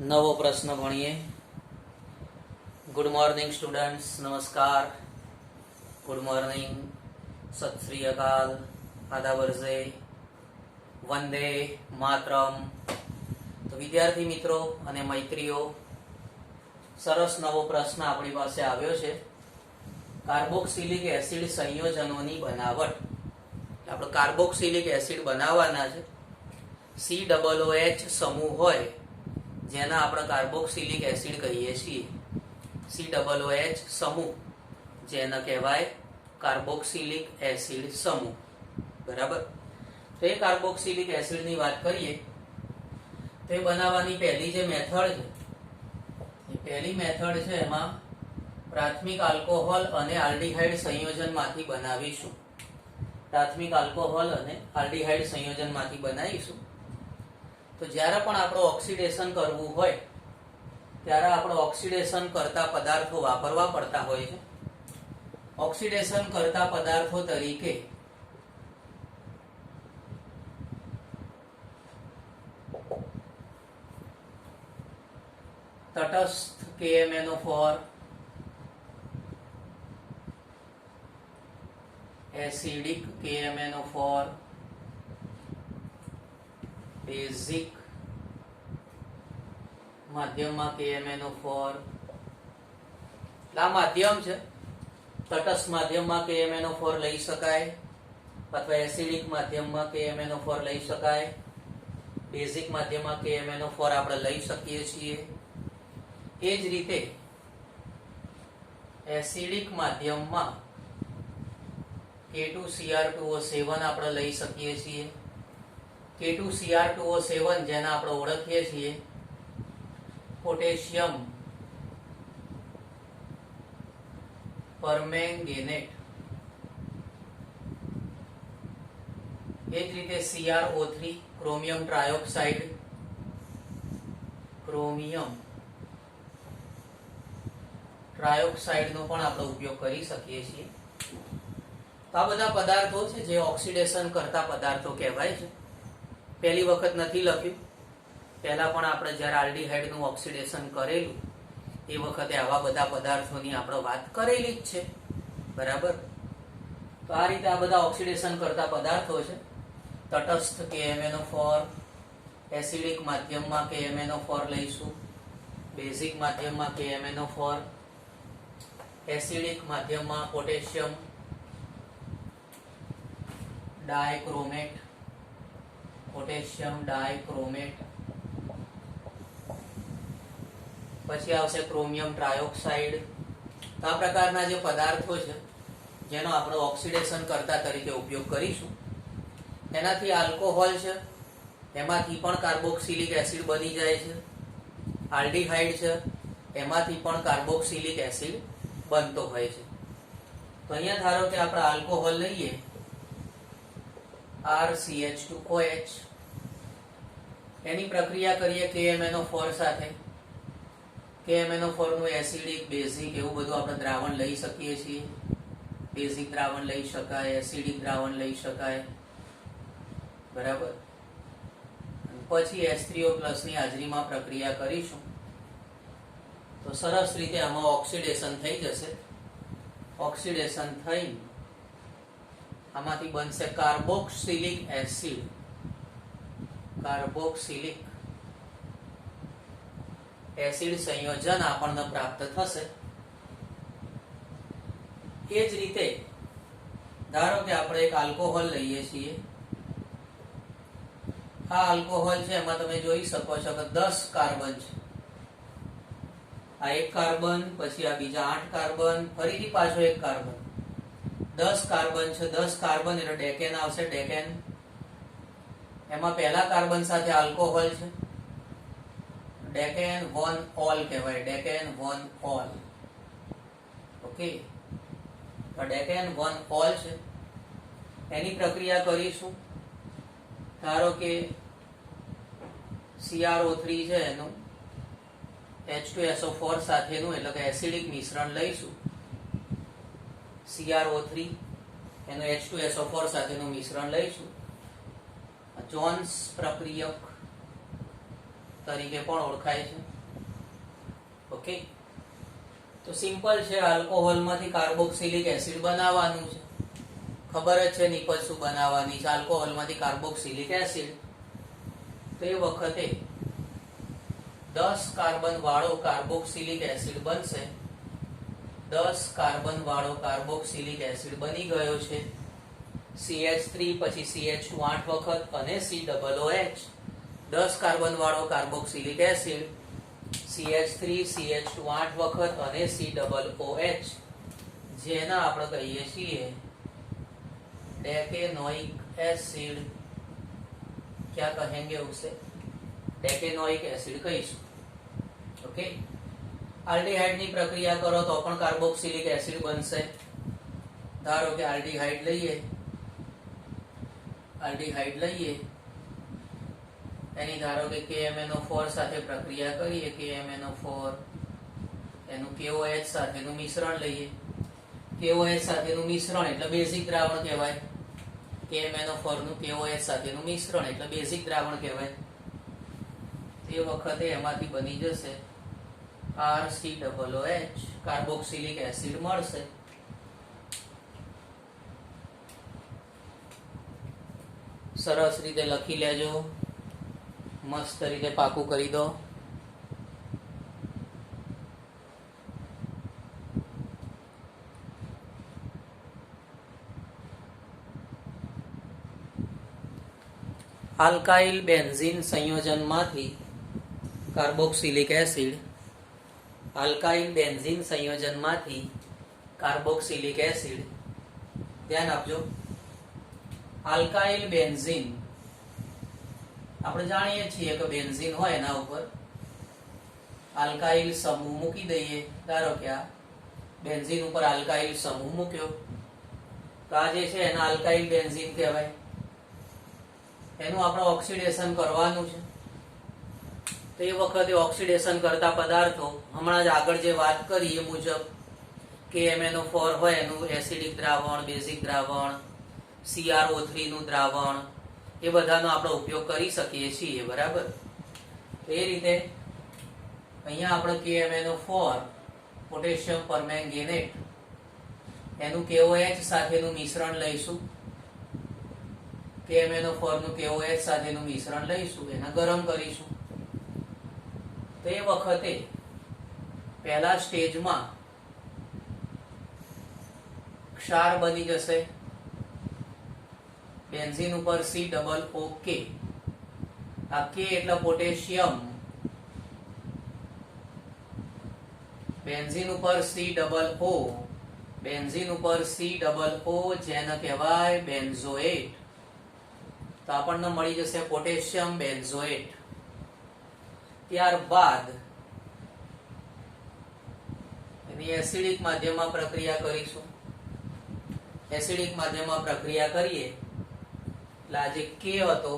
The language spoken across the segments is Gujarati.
નવો પ્રશ્ન ભણીએ. ગુડ મોર્નિંગ સ્ટુડન્ટ્સ નમસ્કાર. Good morning Sat Sri Akal. આદા વર્ષે. વંદે માતરમ. તો વિદ્યાર્થી મિત્રો અને મૈત્રીઓ, સરસ નવો પ્રશ્ન આપણી પાસે આવ્યો છે. કાર્બોક્સિલિક એસિડ સંયોજનોની બનાવટ. આપણે કાર્બોક્સિલિક એસિડ બનાવવાના છે. સી ડબલ એચ સમૂહ હોય. જેના આપણે કાર્બોક્સિલિક એસિડ કહીએ છીએ. સી ડબલ એચ સમૂહ, જેને કહેવાય કાર્બોક્સિલિક એસિડ સમૂહ. બરાબર? તો એ કાર્બોક્સિલિક એસિડની વાત કરીએ, તો એ બનાવવાની પહેલી જે મેથડ છે, એ પહેલી મેથડ છે એમાં પ્રાથમિક આલ્કોહોલ અને આલ્ડીહાઇડ સંયોજનમાંથી બનાવીશું. પ્રાથમિક આલ્કોહોલ અને આલ્ડીહાઇડ સંયોજનમાંથી બનાવીશું. તો જ્યારે પણ આપણે ઓક્સિડેશન કરવું હોય, ત્યારે આપણે ઓક્સિડેશન કરતા પદાર્થો વાપરવા પડતા હોય છે. ઓક્સિડેશન કરતા પદાર્થો તરીકે તટસ્થ KMnO4 એસિડિક KMnO4 બેઝિક માધ્યમમાં KMnO4 આ માધ્યમ છે. તટસ્થ માધ્યમમાં KMnO4 લઈ શકાય અથવા એસિડિક માધ્યમમાં KMnO4 લઈ શકાય. બેઝિક માધ્યમમાં KMnO4 આપણે લઈ શકીએ છીએ. એ જ રીતે એસિડિક માધ્યમમાં K2Cr2O7 આપણે લઈ શકીએ છીએ. K2Cr2O7 જેને આપણે ઓળખીએ છીએ. પોટેશિયમ પરમેંગેનેટ એ જ રીતે CrO3 ક્રોમિયમ ટ્રાયોક્સાઇડ ક્રોમિયમ ટ્રાયોક્સાઇડનો પણ આપણે ઉપયોગ કરી શકીએ છીએ. આ બધા પદાર્થો છે જે ઓક્સિડેશન કરતા પદાર્થો કહેવાય છે. પહેલી વખત નથી લખ્યું. પહેલા પણ આપણે જ્યારે આલ્ડીહાઇડનું ઓક્સિડેશન કરેલું, એ વખતે આવા બધા પદાર્થોની આપણે વાત કરેલી જ છે. બરાબર? તો આ રીતે આ બધા ઓક્સિડેશન કરતા પદાર્થો છે. તટસ્થ KMnO4 એસિડિક માધ્યમમાં KMnO4 લઈશું, બેઝિક માધ્યમમાં KMnO4 એસિડિક માધ્યમમાં પોટેશિયમ, ડાયક્રોમેટ પોટેશિયમ ડાયક્રોમેટ. પછી આવશે ક્રોમિયમ ટ્રાયોક્સાઇડ. આ પ્રકારના જે પદાર્થો છે, જેનો આપણે ઓક્સિડેશન કરતા તરીકે ઉપયોગ કરીશું. એનાથી આલ્કોહોલ છે, એમાંથી પણ કાર્બોક્સિલિક એસિડ બની જાય છે. આલ્ડીહાઇડ છે, એમાંથી પણ કાર્બોક્સિલિક એસિડ બનતો હોય છે. તો અહીંયા ધારો કે આપણે આલ્કોહોલ લઈએ RCH2OH એની પ્રક્રિયા કરીએ KMnO4 સાથે. KMnO4 નું એસિડિક બેઝિક એવું બધું આપણે દ્રાવણ લઈ શકીએ છીએ. બેઝિક દ્રાવણ લઈ શકાય એસિડિક દ્રાવણ લઈ શકાય. બરાબર? પછી H3O ની હાજરીમાં પ્રક્રિયા કરીશું. તો સરસ રીતે આમાં ઓક્સિડેશન થઈ જશે. ઓક્સિડેશન થઈ આમાંથી બનશે કાર્બોક્સિલિક એસિડ. કાર્બોક્સિલિક એસિડ સંયોજન આપણને પ્રાપ્ત થશે. એ જ રીતે, ધારો કે આપણે એક આલ્કોહોલ લઈએ છીએ. આ આલ્કોહોલ છે, એમાં તમે જોઈ શકો છો કે દસ કાર્બન છે. આ એક કાર્બન, પછી આ બીજા આઠ કાર્બન, ફરીથી પાછો એક કાર્બન. દસ કાર્બન છે, દસ કાર્બન એટલે ડેકેન આવશે ડેકેન એમાં પહેલા કાર્બન સાથે આલ્કોહોલ છે. ડેકેન વન ઓલ કહેવાય decan one ol. Okay? Decan one ol છે. એની પ્રક્રિયા કરીશું. ધારો કે સીઆરઓ થ્રી છે એનું. H2SO4 સાથેનું, એટલે કે એસિડિક મિશ્રણ લઈશું. CrO3 એનું H2SO4 સાથેનું મિશ્રણ લઈશું. જોન્સ પ્રક્રિયક તરીકે પણ ઓળખાય છે. ઓકે તો સિમ્પલ છે આલ્કોહોલમાંથી કાર્બોક્સિલિક એસિડ બનાવવાનું છે. ખબર જ છે નિપજ શું બનાવવાની છે આલ્કોહોલમાંથી કાર્બોક્સિલિક એસિડ તો એ વખતે દસ કાર્બન વાળો કાર્બોક્સિલિક એસિડ બનશે. દસ કાર્બન વાળો કાર્બોક્સિલિક એસિડ બની ગયો છે. CH3 પછી CH2 આઠ વખત અને સી ડબલો એચ દસ કાર્બન વાળો કાર્બોક્સિલિક એસિડ CH3 CH2 આઠ વખત અને સી ડબલ ઓ એચ જેના આપણે કહીએ છીએ ડેકેનોઇક એસિડ. क्या कहेंगे उसे डेकेनोइक एसिड कहीशू ओके આલ્ડીહાઇડની પ્રક્રિયા કરો તો પણ કાર્બોક્સિલિક એસિડ બનશે. ધારો કે આલ્ડીહાઇડ લઈએ. આલ્ડીહાઇડ લઈએ. એની ધારો કે KMnO4 સાથે પ્રક્રિયા કરીએ KMnO4 એનું KOH સાથેનું મિશ્રણ લઈએ. KOH સાથેનું મિશ્રણ એટલે બેઝિક દ્રાવણ કહેવાય. KMnO4 નું KOH સાથેનું મિશ્રણ એટલે બેઝિક દ્રાવણ કહેવાય. તે વખતે એમાંથી બની જશે. RCOOH કાર્બોક્સિલિક એસિડ મળશે. સરસ રીતે લખી લેજો. મસ્ત રીતે પાકું કરી દો. આલ્કાઇલ બેન્ઝીન સંયોજનમાંથી કાર્બોક્સિલિક એસિડ આલ્કાઇલ બેન્ઝીન સંયોજનમાંથી કાર્બોક્સિલિક એસિડ. ધ્યાન આપજો. Alkyl benzene. આપણે જાણીએ છીએ કે બેન્ઝીન હોય એના ઉપર. આલ્કાઇલ સમૂહ મૂકી દઈએ. ધારો કે આ બેન્ઝીન ઉપર આલ્કાઇલ સમૂહ મૂક્યો. તો આ જે છે એના આલ્કાઇલ બેન્ઝીન કહેવાય. એનું આપણે ઓક્સિડેશન કરવાનું છે. તો એ વખતે ઓક્સિડેશન કરતા પદાર્થો હમણાં જ આગળ જે વાત કરી એ મુજબ કે ફોર હોય એનું એસિડિક દ્રાવણ બેઝિક દ્રાવણ સીઆરઓ થ્રીનું દ્રાવણ, એ બધાનો આપણે ઉપયોગ કરી શકીએ છીએ, બરાબર? એ રીતે અહીંયા આપણે ફોર પોટેશિયમ પરમેંગેનેટ એનું કેઓએચ સાથેનું મિશ્રણ લઈશું. KMnO4 નું કેઓએચ સાથેનું મિશ્રણ લઈશું, એને ગરમ કરીશું. તો વખતે પહેલા સ્ટેજમાં ક્ષાર બની જશે. બેન્ઝીન ઉપર સી ડબલ ઓ કે આ કે એટલે પોટેશિયમ. બેન્ઝીન ઉપર સી ડબલ ઓ. બેન્ઝીન ઉપર સી ડબલ ઓ જેને કહેવાય બેન્ઝોએટ. તો આપણને મળી જશે પોટેશિયમ બેન્ઝોએટ. ત્યારબાદ એની એસિડિક માધ્યમમાં પ્રક્રિયા કરીશું એસિડિક માધ્યમમાં પ્રક્રિયા કરીએ એટલે આ જે કે હતો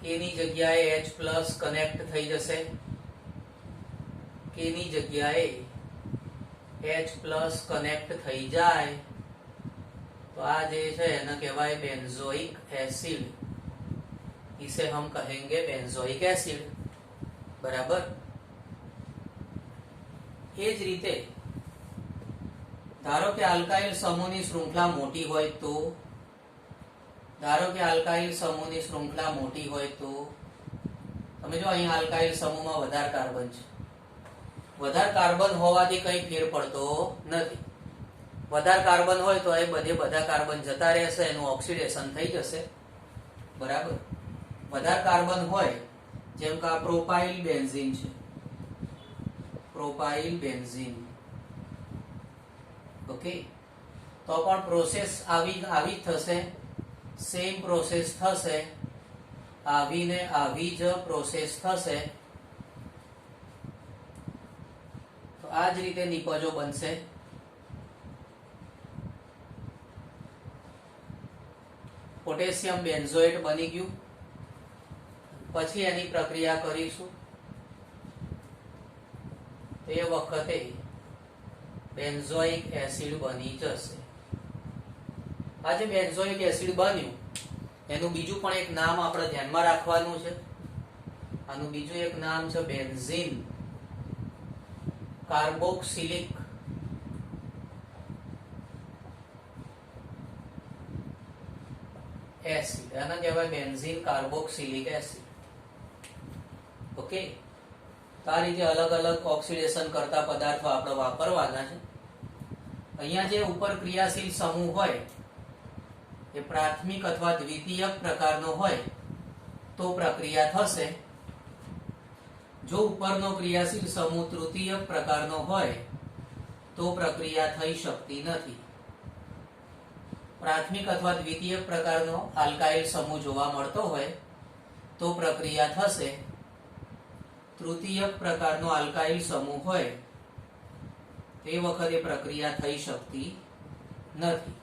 કે ની જગ્યાએ H પ્લસ કનેક્ટ થઈ જશે કે ની જગ્યાએ H પ્લસ કનેક્ટ થઈ જાય તો આ જે છે એને કહેવાય બેન્ઝોઇક એસિડ इसे हम कहेंगे बेंजोइक एसिड બરાબર? એ જ રીતે, ધારો કે આલ્કાઇલ સમૂહની શૃંખલા મોટી હોય તો, ધારો કે આલ્કાઇલ સમૂહની શૃંખલા મોટી હોય તો, તમે જો અહીં આલ્કાઇલ સમૂહમાં વધારે કાર્બન છે. વધારે કાર્બન હોવાથી કંઈ ફેર પડતો નથી. વધારે કાર્બન હોય તો એ બધે બધા કાર્બન જતા રહેશે, એનું ઓક્સિડેશન થઈ જશે. બરાબર? વધારે કાર્બન હોય જેમ કે આ પ્રોપાઇલ બેન્ઝીન છે. Propyl benzene. ઓકે? તો પણ પ્રોસેસ આવી આવી થશે. સેમ પ્રોસેસ થશે. આવીને આવી જ પ્રોસેસ થશે. તો આ જ રીતે નિપજો બનશે. પોટેશિયમ બેન્ઝોએટ બની ગયું. પછી એની પ્રક્રિયા કરીશું. તે વખતે બેન્ઝોઇક એસિડ બની જશે. આ જે બેન્ઝોઇક એસિડ બન્યું, એનું બીજું પણ એક નામ આપણે ધ્યાનમાં રાખવાનું છે. આનું બીજું એક નામ છે બેન્ઝીન કાર્બોક્સિલિક. એસિડ. આને કહેવાય બેન્ઝીન કાર્બોક્સિલિક એસિડ. ઓકે? તો આ રીતે અલગ અલગ ઓક્સિડેશન કરતા પદાર્થો આપણે વાપરવાના છે, અહીંયા જે ઉપર ક્રિયાશીલ સમૂહ હોય, એ પ્રાથમિક અથવા દ્વિતીયક પ્રકારનો હોય, તો પ્રક્રિયા થશે. જો ઉપરનો ક્રિયાશીલ સમૂહ તૃતીયક પ્રકારનો હોય, તો પ્રક્રિયા થઈ શકતી નથી. પ્રાથમિક અથવા દ્વિતીય પ્રકારનો આલ્કાઇલ સમૂહ જોવા મળતો હોય, તો પ્રક્રિયા થશે. તૃતીયક પ્રકારનો આલ્કાઇલ સમૂહ હોય તે વખતે પ્રક્રિયા થઈ શકતી નથી.